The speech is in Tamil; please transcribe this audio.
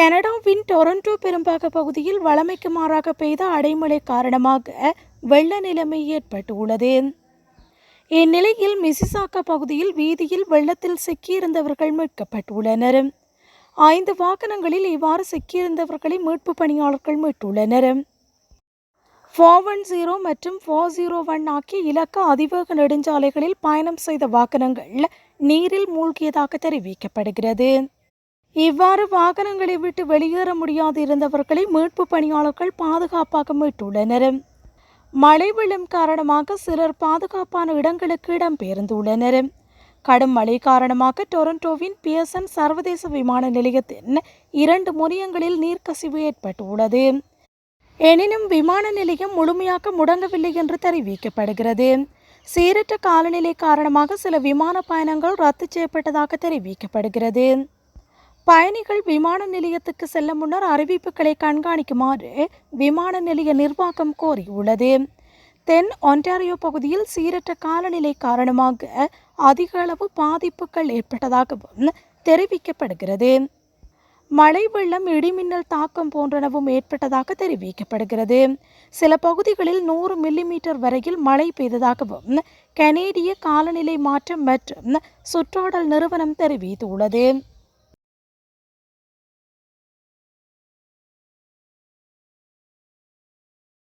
கனடாவின் டொரண்டோ பெரும்பாக பகுதியில் வழமைக்கு மாறாக பெய்த அடைமழை காரணமாக வெள்ள நிலைமை ஏற்பட்டுள்ளது. இந்நிலையில் மிசிசாக்கா பகுதியில் வீதியில் வெள்ளத்தில் சிக்கியிருந்தவர்கள் மீட்கப்பட்டுள்ளனர். ஐந்து வாகனங்களில் இவ்வாறு சிக்கியிருந்தவர்களை மீட்பு பணியாளர்கள் மீட்டுள்ளனர். ஃபோர் ஒன் ஜீரோ மற்றும் ஃபோர் ஜீரோ ஒன் ஆகிய இலக்க அதிவேக நெடுஞ்சாலைகளில் பயணம் செய்த வாகனங்கள் நீரில் மூழ்கியதாக தெரிவிக்கப்படுகிறது. இவ்வாறு வாகனங்களை விட்டு வெளியேற முடியாது இருந்தவர்களை மீட்பு பணியாளர்கள் பாதுகாப்பாக மீட்டுள்ளனர் மழை வெள்ளம் காரணமாக சிலர் பாதுகாப்பான இடங்களுக்கு இடம்பெயர்ந்துள்ளனர். கடும் மழை காரணமாக டொரண்டோவின் பியர்சன் சர்வதேச விமான நிலையத்தின் இரண்டு முனையங்களில் நீர்க்கசிவு ஏற்பட்டுள்ளது. எனினும் விமான நிலையம் முழுமையாக முடங்கவில்லை என்று தெரிவிக்கப்படுகிறது. சீரற்ற காலநிலை காரணமாக சில விமான பயணங்கள் ரத்து செய்யப்பட்டதாக தெரிவிக்கப்படுகிறது. பயணிகள் விமான நிலையத்துக்கு செல்ல முன்னர் அறிவிப்புகளை கண்காணிக்குமாறு விமான நிலைய நிர்வாகம் கோரியுள்ளது. தென் ஒன்டாரியோ பகுதியில் சீரற்ற காலநிலை காரணமாக அதிக அளவு பாதிப்புகள் ஏற்பட்டதாகவும் தெரிவிக்கப்படுகிறது. மழை வெள்ளம் இடிமின்னல் தாக்கம் போன்றனவும் ஏற்பட்டதாக தெரிவிக்கப்படுகிறது. சில பகுதிகளில் நூறு மில்லிமீட்டர் வரையில் மழை பெய்ததாகவும் கனேடிய காலநிலை மாற்றம் மற்றும் சுற்றாடல் நிறுவனம் தெரிவித்துள்ளது.